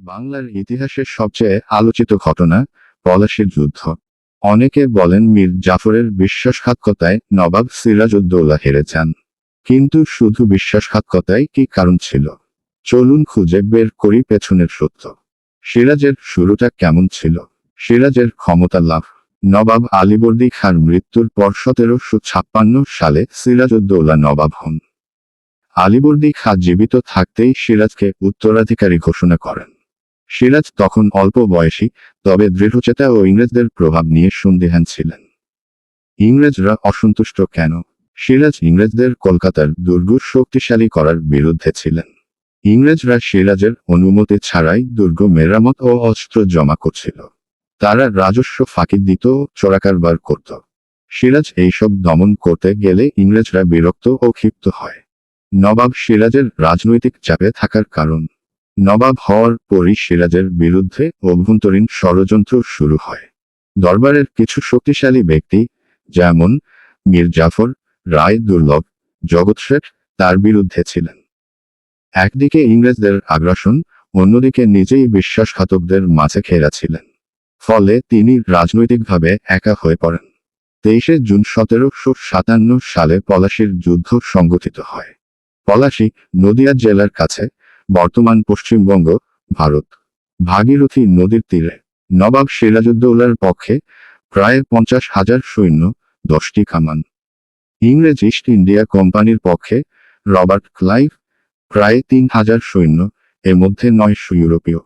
বাংলার ইতিহাসের সবচেয়ে আলোচিত ঘটনা পলাশির যুদ্ধ। অনেকে বলেন মীর জাফরের বিশ্বাসঘাতকতায় নবাব সিরাজউদ্দৌলা হেরে যান কিন্তু শুধু বিশ্বাসঘাতকতায় কি কারণ ছিল? চলুন খুঁজে বের করি পেছনের সত্য সিরাজের শুরুটা কেমন ছিল? সিরাজের ক্ষমতা লাভ। নবাব আলীবর্দী খাঁর মৃত্যুর পর সতেরোশো ছাপ্পান্ন সালে সিরাজউদ্দৌলা নবাব হন। আলীবর্দী খাঁ জীবিত থাকতেই সিরাজকে উত্তরাধিকারী ঘোষণা করেন। সিরাজ তখন অল্প বয়সী, তবে দৃঢ়চেতা ও ইংরেজদের প্রভাব নিয়ে সন্দেহান ছিলেন। ইংরেজরা অসন্তুষ্ট কেন? সিরাজ ইংরেজদের কলকাতার দুর্গ শক্তিশালী করার বিরুদ্ধে ছিলেন। ইংরেজরা সিরাজের অনুমতি ছাড়াই দুর্গ মেরামত ও অস্ত্র জমা করছিল। তারা রাজস্ব ফাঁকি দিত চোরাকারবার করত। সিরাজ এইসব দমন করতে গেলে ইংরেজরা বিরক্ত ও ক্ষিপ্ত হয়। নবাব সিরাজের রাজনৈতিক চাপে থাকার কারণ নবাব হওয়ার পরই সিরাজের বিরুদ্ধে অভ্যন্তরীণ ষড়যন্ত্র শুরু হয়। দরবারের কিছু শক্তিশালী ব্যক্তি, যেমন মীর জাফর, রায় দুর্লভ, জগৎ শেঠ, তার বিরুদ্ধে ছিলেন। একদিকে ইংরেজদের আগ্রাসন, অন্যদিকে নিজেই বিশ্বাসঘাতকদের মাঝে ঘেরা ছিলেন। ফলে তিনি রাজনৈতিকভাবে একা হয়ে পড়েন। তেইশে জুন সতেরোশো সাতান্ন সালে পলাশির যুদ্ধ সংগঠিত হয়। পলাশি নদিয়া জেলার কাছে বর্তমান পশ্চিমবঙ্গ, ভারত। ভাগীরথী নদীর তীরে। নবাব সিরাজউদ্দৌলার পক্ষে প্রায় পঞ্চাশ হাজার সৈন্য, দশটি কামান। ইংরেজ ইস্ট ইন্ডিয়া কোম্পানির পক্ষে রবার্ট ক্লাইভ প্রায় তিন হাজার সৈন্য, এর মধ্যে নয়শো ইউরোপীয়।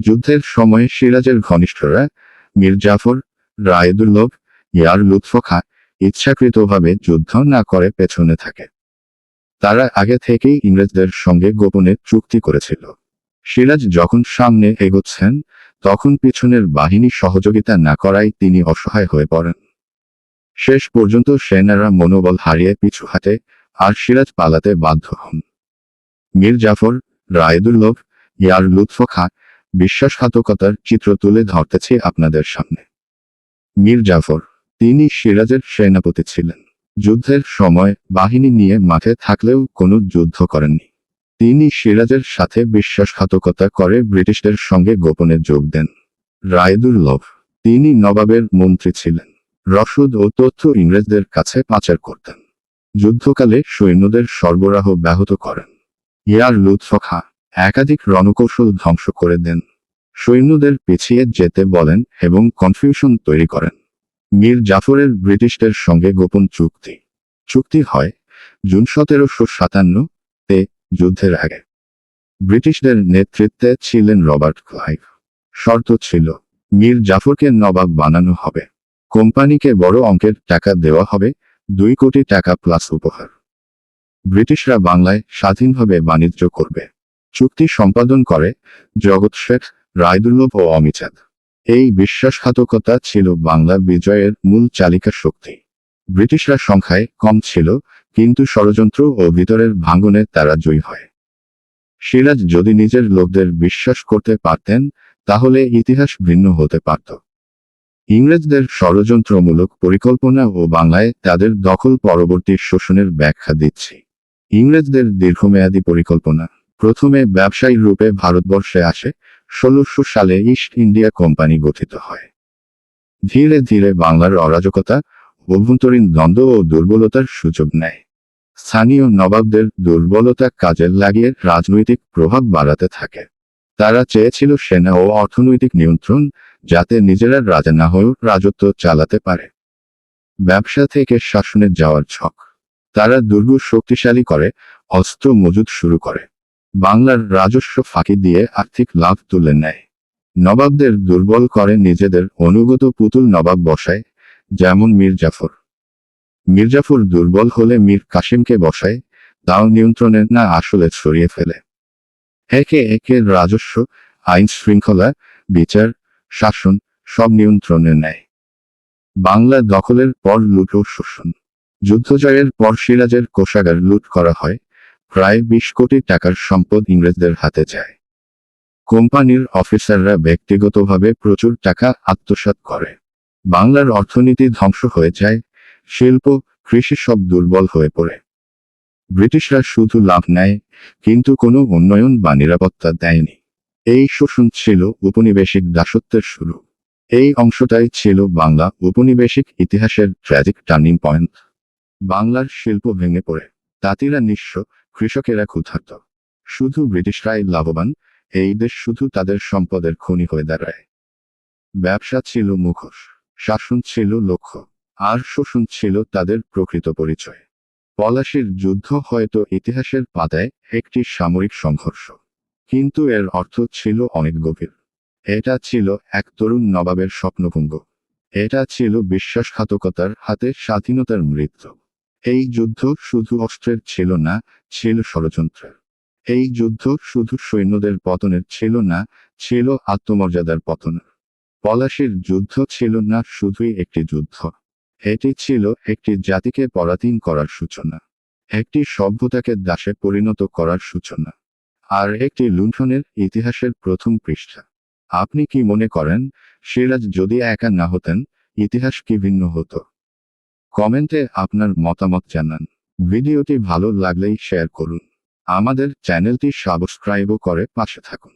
যুদ্ধের সময়ে সিরাজের ঘনিষ্ঠরা মীর জাফর, রায়দুল্লভ, ইয়ার লুৎফ খা ইচ্ছাকৃতভাবে যুদ্ধ না করে পেছনে থাকে। তারা আগে থেকেই ইংরেজদের সঙ্গে গোপনে চুক্তি করেছিল। সিরাজ যখন সামনে এগোচ্ছেন, তখন পিছনের বাহিনী সহযোগিতা না করায় তিনি অসহায় হয়ে পড়েন। শেষ পর্যন্ত সেনারা মনোবল হারিয়ে পিছু হাতে আর সিরাজ পালাতে বাধ্য হন। মীর জাফর, রায়দুল্লভ, ইয়ার লুৎফ খা বিশ্বাসঘাতকতার চিত্র তুলে ধরতেছি আপনাদের সামনে। মীর জাফর, তিনি সিরাজের সেনাপতি ছিলেন। যুদ্ধের সময় বাহিনী নিয়ে মাঠে থাকলেও কোনো যুদ্ধ করেননি। তিনি সিরাজের সাথে বিশ্বাসঘাতকতা করে ব্রিটিশদের সঙ্গে গোপনে যোগ দেন। রায়দুল্লভ, তিনি নবাবের মন্ত্রী ছিলেন। রসদ ও তথ্য ইংরেজদের কাছে পাচার করতেন। যুদ্ধকালে সৈন্যদের সরবরাহ ব্যাহত করেন। ইয়ার লুৎফ খা একাধিক রণকৌশল ধ্বংস করে দেন। সৈন্যদের পিছিয়ে যেতে বলেন এবং কনফিউশন তৈরি করেন। মীর জাফরের ব্রিটিশদের সঙ্গে গোপন চুক্তি। চুক্তি হয় জুন সতেরোশো সাতান্ন তে যুদ্ধের আগে। ব্রিটিশদের নেতৃত্বে ছিলেন রবার্ট ক্লাইভ। শর্ত ছিল, মীর জাফরকে নবাব বানানো হবে। কোম্পানিকে বড় অঙ্কের টাকা দেওয়া হবে, দুই কোটি টাকা প্লাস উপহার। ব্রিটিশরা বাংলায় স্বাধীনভাবে বাণিজ্য করবে। চুক্তি সম্পাদন করে জগৎ শেখ রায়দুল্লভ ও অমিচাঁদ এই বিশ্বাসঘাতকতা ছিল বাংলা বিজয়ের মূল চালিকা শক্তি। ব্রিটিশরা সংখ্যায় কম ছিল, কিন্তু ষড়যন্ত্র ও ভিতরের ভাঙনে তারা জয়ী হয়। সিরাজ যদি নিজের লোকদের বিশ্বাস করতে পারতেন, তাহলে ইতিহাস ভিন্ন হতে পারত। ইংরেজদের ষড়যন্ত্রমূলক পরিকল্পনা ও বাংলায় তাদের দখল পরবর্তী শোষণের ব্যাখ্যা দিচ্ছি। ইংরেজদের দীর্ঘমেয়াদী পরিকল্পনা। প্রথমে ব্যবসায়ী রূপে ভারতবর্ষে আসে ষোলোশো সালে ইস্ট ইন্ডিয়া কোম্পানি গঠিত হয়। ধীরে ধীরে বাংলার অরাজকতা, অভ্যন্তরীণ দ্বন্দ্ব ও দুর্বলতার সুযোগ নেয়। স্থানীয় নবাবদের দুর্বলতা কাজে লাগিয়ে রাজনৈতিক প্রভাব বাড়াতে থাকে। তারা চেয়েছিল সেনা ও অর্থনৈতিক নিয়ন্ত্রণ, যাতে নিজেরা রাজা না হয়েও রাজত্ব চালাতে পারে। ব্যবসা থেকে শাসনে যাওয়ার ছক। তারা দুর্গ শক্তিশালী করে, অস্ত্র মজুদ শুরু করে। বাংলার রাজস্ব ফাঁকি দিয়ে আর্থিক লাভ তুলে নেয়। নবাবদের দুর্বল করে নিজেদের অনুগত পুতুল নবাব বসায়, যেমন মীর জাফর। মির্জাফর দুর্বল হলে মীর কাসিমকে বসায়, তাও নিয়ন্ত্রণে না আসলে ছড়িয়ে ফেলে। একে একে রাজস্ব, আইন শৃঙ্খলা, বিচার, শাসন সব নিয়ন্ত্রণে নেয়। বাংলা দখলের পর লুট ও শোষণ। যুদ্ধজয়ের পর সিরাজের কোষাগার লুট করা হয় প্রায় বিশ কোটি টাকার সম্পদ ইংরেজদের হাতে যায়। কোম্পানির অফিসাররা ব্যক্তিগতভাবে প্রচুর টাকা আত্মসাৎ করে। বাংলার অর্থনীতি ধ্বংস হয়ে যায়, শিল্প, কৃষি সব দুর্বল হয়ে পড়ে। ব্রিটিশরা শুধু লাভ নেয়, কিন্তু কোনো উন্নয়ন বা নিরাপত্তা দেয়নি। এই শোষণ ছিল উপনিবেশিক দাসত্বের শুরু। এই অংশটাই ছিল বাংলা উপনিবেশিক ইতিহাসের ট্র্যাজিক টার্নিং পয়েন্ট বাংলার শিল্প ভেঙে পড়ে। তাঁতিরা নিঃস্ব কৃষকেরা ক্ষুধার্ত। শুধু ব্রিটিশরাই লাভবান, এই দেশ শুধু তাদের সম্পদের খনি হয়ে দাঁড়ায়। ব্যবসা ছিল মুখোশ, শাসন ছিল লক্ষ্য, আর শোষণ ছিল তাদের প্রকৃত পরিচয়। পলাশির যুদ্ধ হয়তো ইতিহাসের পাতায় একটি সামরিক সংঘর্ষ, কিন্তু এর অর্থ ছিল অনেক গভীর। এটা ছিল এক তরুণ নবাবের স্বপ্নভঙ্গ। এটা ছিল বিশ্বাসঘাতকতার হাতে স্বাধীনতার মৃত্যু। এই যুদ্ধ শুধু অস্ত্রের ছিল না, ছিল ষড়যন্ত্রের এই যুদ্ধ শুধু সৈন্যদের পতনের ছিল না, ছিল আত্মমর্যাদার পতনের পলাশির যুদ্ধ ছিল না, শুধুই একটি যুদ্ধ। এটি ছিল একটি জাতিকে পরাধীন করার সূচনা। একটি সভ্যতাকে দাসে পরিণত করার সূচনা। আর একটি লুণ্ঠনের ইতিহাসের প্রথম পৃষ্ঠা। আপনি কি মনে করেন, সিরাজ যদি একা না হতেন, ইতিহাস কি ভিন্ন হতো? কমেন্টে আপনার মতামত জানান। ভিডিওটি ভালো লাগলেই শেয়ার করুন। আমাদের চ্যানেলটি সাবস্ক্রাইবও করে পাশে থাকুন।